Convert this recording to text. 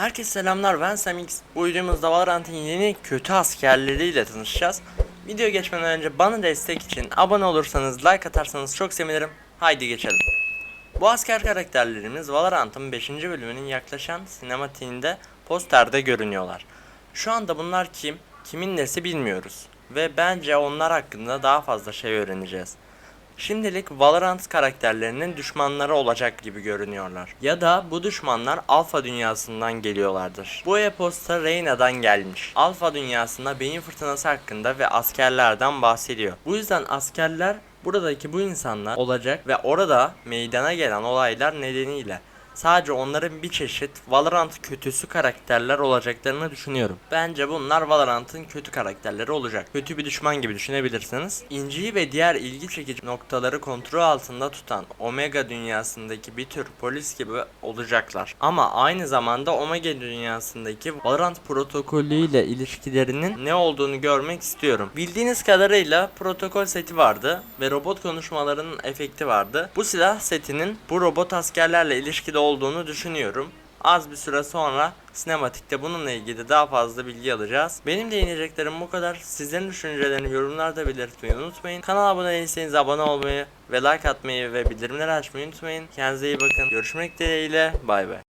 Herkese selamlar ben Samix. Bu videomuzda Valorant'ın yeni kötü askerleriyle tanışacağız. Video geçmeden önce bana destek için abone olursanız, like atarsanız çok sevinirim. Haydi geçelim. Bu asker karakterlerimiz Valorant'ın 5. bölümünün yaklaşan sinematiğinde posterde görünüyorlar. Şu anda bunlar kim, kimin nesi bilmiyoruz. Ve bence onlar hakkında daha fazla şey öğreneceğiz. Şimdilik Valorant karakterlerinin düşmanları olacak gibi görünüyorlar. Ya da bu düşmanlar Alfa dünyasından geliyorlardır. Bu e-posta Reyna'dan gelmiş. Alfa dünyasında beyin fırtınası hakkında ve askerlerden bahsediyor. Bu yüzden askerler buradaki bu insanlar olacak ve orada meydana gelen olaylar nedeniyle sadece onların bir çeşit Valorant kötüsü karakterler olacaklarını düşünüyorum. Bence bunlar Valorant'ın kötü karakterleri olacak. Kötü bir düşman gibi düşünebilirsiniz. İnci'yi ve diğer ilgi çekici noktaları kontrol altında tutan Omega dünyasındaki bir tür polis gibi olacaklar. Ama aynı zamanda Omega dünyasındaki Valorant protokolü ile ilişkilerinin ne olduğunu görmek istiyorum. Bildiğiniz kadarıyla protokol seti vardı ve robot konuşmalarının efekti vardı. Bu silah setinin bu robot askerlerle ilişkide olduğunu düşünüyorum. Az bir süre sonra sinematikte bununla ilgili daha fazla bilgi alacağız. Benim değineceklerim bu kadar. Sizlerin düşüncelerini yorumlarda belirtmeyi unutmayın. Kanala abone değilseniz abone olmayı ve like atmayı ve bildirimleri açmayı unutmayın. Kendinize iyi bakın. Görüşmek dileğiyle. Bay bay.